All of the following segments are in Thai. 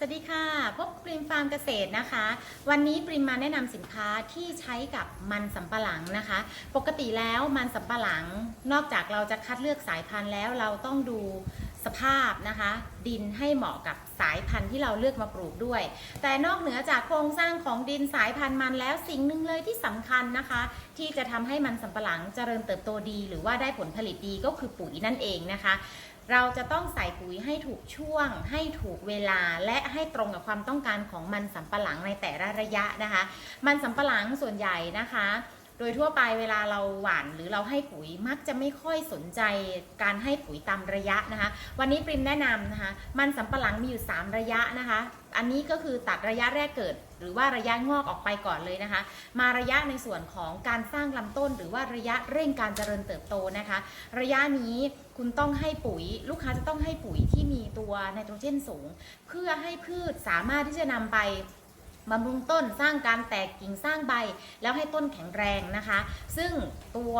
สวัสดีค่ะ พบปริมฟาร์มเกษตรนะคะ วันนี้ปริมมาแนะนำสินค้าที่ใช้กับมันสำปะหลังนะคะ ปกติแล้วมันสำปะหลัง นอกจากเราจะคัดเลือกสายพันธุ์แล้วเราต้องดูสภาพนะคะ ดินให้เหมาะกับสายพันธุ์ที่เราเลือกมาปลูกด้วย แต่นอกเหนือจากโครงสร้างของดินสายพันธุ์มันแล้วสิ่งหนึ่งเลยที่สำคัญนะคะ ที่จะทำให้มันสำปะหลังเจริญเติบโตดี หรือว่าได้ผลผลิตดีก็คือปุ๋ยนั่นเองนะคะ เราจะต้องใส่ปุ๋ยให้ถูกช่วง ให้ถูกเวลา และให้ตรงกับความต้องการของมันสำปะหลังในแต่ละระยะนะคะ มันสำปะหลังส่วนใหญ่นะคะ โดยทั่วไปเวลาเราหว่านหรือเราให้ปุ๋ยมักจะไม่ค่อยสนใจการให้ปุ๋ยตามระยะนะคะ วันนี้ปริมแนะนำนะคะ มันสำปะหลังมีอยู่ 3 ระยะนะคะ อันนี้ก็คือตัดระยะแรกเกิด หรือว่าระยะงอกออกไปก่อนเลยนะคะ มาระยะในส่วนของการสร้างลำต้น หรือว่าระยะเร่งการเจริญเติบโตนะคะ ระยะนี้คุณต้องให้ปุ๋ย ลูกค้าจะต้องให้ปุ๋ยที่มีตัวไนโตรเจนสูง เพื่อให้พืชสามารถที่จะนำไป บำรุงต้นสร้างการแตกกิ่งสร้างใบ แล้วให้ต้นแข็งแรงนะคะ ซึ่งตัว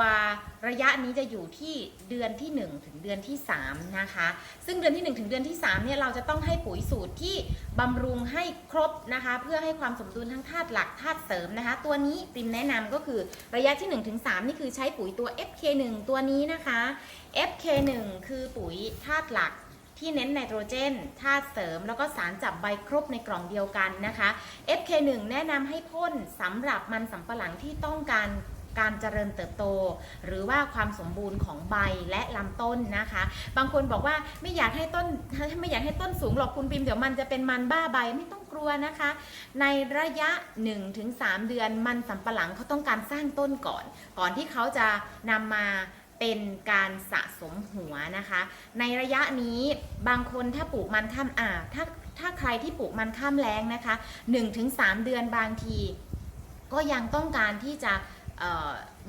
ระยะนี้จะอยู่ที่เดือนที่ 1 ถึงเดือนที่3นะคะ ซึ่งเดือนที่ 1 ถึงเดือนที่3เนี่ยเราจะต้องให้ปุ๋ยสูตรที่บำรุงให้ครบนะคะ เพื่อให้ความสมดุลทั้งธาตุหลักธาตุเสริมนะคะ ตัวนี้ปริมแนะนำก็คือระยะที่ 1 ถึง 3 นี่คือใช้ปุ๋ยตัว FK1 ตัวนี้นะคะ FK1 คือปุ๋ยธาตุหลัก ที่เน้นไนโตรเจนธาตุเสริม แล้วก็สารจับใบครบในกล่องเดียวกันนะคะ FK1 แนะนำให้พ่นสำหรับมันสำปะหลังที่ต้องการการเจริญเติบโต หรือว่าความสมบูรณ์ของใบและลำต้นนะคะ บางคนบอกว่าไม่อยากให้ต้นไม่อยากให้ต้นสูงหรอกคุณปิมเดี๋ยวมันจะเป็นมันบ้าใบไม่ต้องกลัวนะคะ ในระยะ 1-3 เดือนมันสำปะหลังเขาต้องการสร้างต้นก่อน ก่อนที่เขาจะนำมา เป็นการสะสมหัวนะคะ ในระยะนี้บางคนถ้าปลูกมันข้ามอ่าถ้าถ้าใครที่ปลูกมันข้ามแรงนะคะ 1-3 เดือนบางที ก็ยังต้องการที่จะ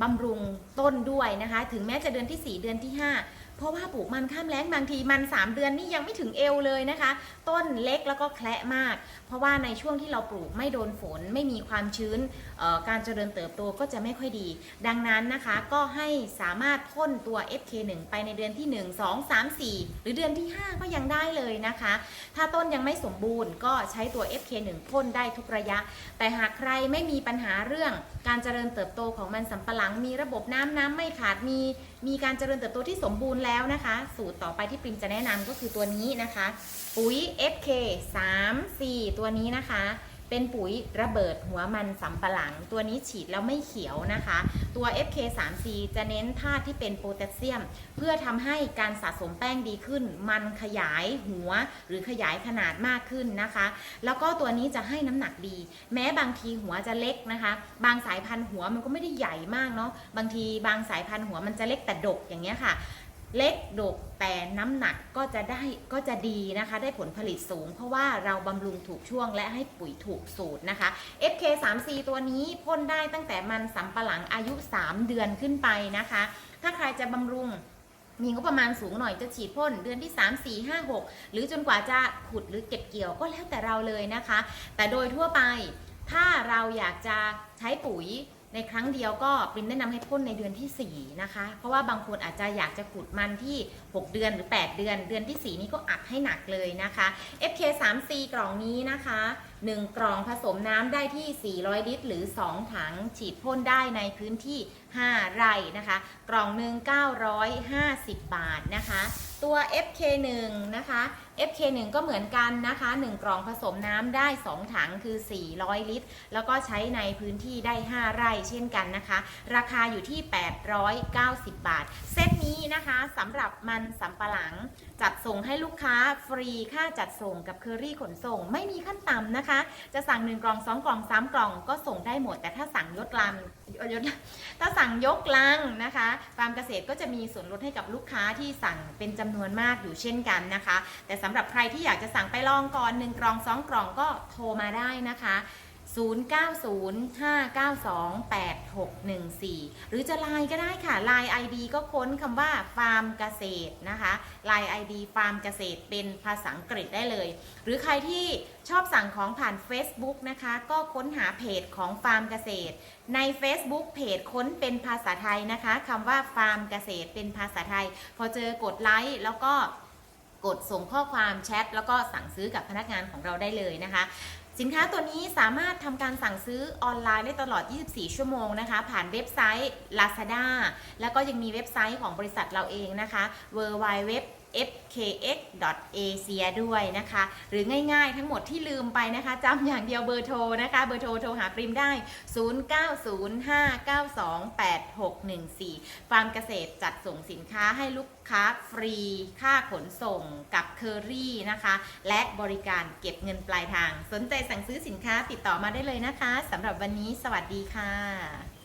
บำรุงต้นด้วยนะคะ ถึงแม้จะเดือนที่ 4 เดือนที่ 5 เพราะว่าปลูกมันข้ามแล้งบางทีมัน 3 เดือนนี่ยังไม่ถึงเอวเลยนะคะ ต้นเล็กแล้วก็แคละมาก เพราะว่าในช่วงที่เราปลูกไม่โดนฝนไม่มีความชื้นการเจริญเติบโตก็จะไม่ค่อยดี ดังนั้นนะคะก็ให้สามารถพ่นตัว FK1 ไปในเดือนที่ 1 2 3 4 หรือเดือนที่ 5 ก็ยังได้เลยนะคะ ถ้าต้นยังไม่สมบูรณ์ก็ใช้ตัว FK1 พ่นได้ทุกระยะ แต่หากใครไม่มีปัญหาเรื่องการเจริญเติบโตของมันสำปะหลังมีระบบน้ำน้ำไม่ขาดมีมีการเจริญเติบโตที่สมบูรณ์แล้วนะคะ สูตรต่อไปที่ปริมจะแนะนำก็คือตัวนี้นะคะ ปุ๋ย FK 3 4 ตัวนี้นะคะ เป็นปุ๋ยระเบิดหัวมันสำปะหลัง ตัวนี้ฉีดแล้วไม่เขียวนะคะ ตัว FK 3 4จะเน้นธาตุที่เป็นโพแทสเซียม เพื่อทำให้การสะสมแป้งดีขึ้น มันขยายหัวหรือขยายขนาดมากขึ้นนะคะ แล้วก็ตัวนี้จะให้น้ำหนักดี แม้บางทีหัวจะเล็กนะคะ บางสายพันธุ์หัวมันก็ไม่ได้ใหญ่มากเนาะบางทีบางสายพันธุ์หัวมันจะเล็กแต่ดกอย่างเงี้ยค่ะ เล็กดกแต่น้ำหนักก็จะได้ก็จะดีนะคะ ได้ผลผลิตสูง เพราะว่าเราบำรุงถูกช่วงและให้ปุ๋ยถูกสูตรนะคะ FK 3 4ตัวนี้พ่นได้ตั้งแต่มันสำปะหลังอายุ 3 เดือนขึ้นไปนะคะ ถ้าใครจะบำรุงมีงบประมาณสูงหน่อยจะฉีดพ่นเดือนที่ 3 4 5 6 หรือจนกว่าจะขุดหรือเก็บเกี่ยวก็แล้วแต่เราเลยนะคะ แต่โดยทั่วไปถ้าเราอยากจะใช้ปุ๋ย ในครั้งเดียวก็ปริมแนะนำให้พ่นในเดือนทีสี่ 4 นะคะ เพราะว่าบางคนอาจจะอยากจะขุดมันที่ 6 เดือนหรือ 8 เดือน เดือนที่ 4 นี้ก็อัดให้หนักเลยนะคะ FK 3 C กล่องนี้นะคะ 1 กล่องผสมน้ำได้ที่ 400 ลิตร หรือ 2 ถังฉีดพ่นได้ในพื้นที่5 ไร่นะคะ กล่องหนึ่ง950 บาทนะคะ ตัว FK1 นะคะ FK1 ก็เหมือนกันนะคะ 1 กล่องผสมน้ำได้ 2 ถังคือ 400 ลิตร แล้วก็ใช้ในพื้นที่ได้ 5 ไร่เช่นกันนะคะ ราคาอยู่ที่ 890 บาท เซตนี้นะคะสำหรับมันสำปะหลัง จัดส่งให้ลูกค้าฟรีค่าจัดส่งกับเคอรี่ขนส่ง ไม่มีขั้นต่ำนะคะ จะสั่ง 1 กล่อง 2 กล่อง 3 กล่องก็ส่งได้หมด แต่ถ้าสั่งยกลังยศถ้าสั่งยกลังนะคะฟาร์มเกษตรก็จะมีส่วนลดให้กับลูกค้าที่สั่งเป็นจำนวนมากอยู่เช่นกันนะคะ แต่สำหรับใครที่อยากจะสั่งไปลองก่อน1กล่อง2กล่องก็โทรมาได้นะคะ 0905928614 หรือจะไลน์ก็ได้ค่ะไลน์ ID ก็ค้นคำว่าฟาร์มเกษตรนะคะไลน์ ID ฟาร์มเกษตรเป็นภาษาอังกฤษได้เลย หรือใครที่ชอบสั่งของผ่าน Facebook นะคะ ก็ค้นหาเพจของฟาร์มเกษตร ใน Facebook เพจค้นเป็นภาษาไทยนะคะคำว่าฟาร์มเกษตรเป็นภาษาไทย พอเจอกดไลค์แล้วก็กดส่งข้อความแชทแล้วก็สั่งซื้อกับพนักงานของเราได้เลยนะคะ สินค้าตัวนี้สามารถทำการสั่งซื้อออนไลน์ได้ตลอด 24 ชั่วโมงนะคะ ผ่านเว็บไซต์ Lazada แล้วก็ยังมีเว็บไซต์ของบริษัทเราเองนะคะ w w w fkx.asia ด้วยนะคะ หรือง่ายๆทั้งหมดที่ลืมไปนะคะจำอย่างเดียวเบอร์โทรนะคะ เบอร์โทรโทรหาปริมได้ 0905928614 ฟาร์มเกษตรจัดส่งสินค้าให้ลูกค้าฟรีค่าขนส่งกับเคอรี่นะคะ และบริการเก็บเงินปลายทาง สนใจสั่งซื้อสินค้าติดต่อมาได้เลยนะคะสำหรับวันนี้สวัสดีค่ะ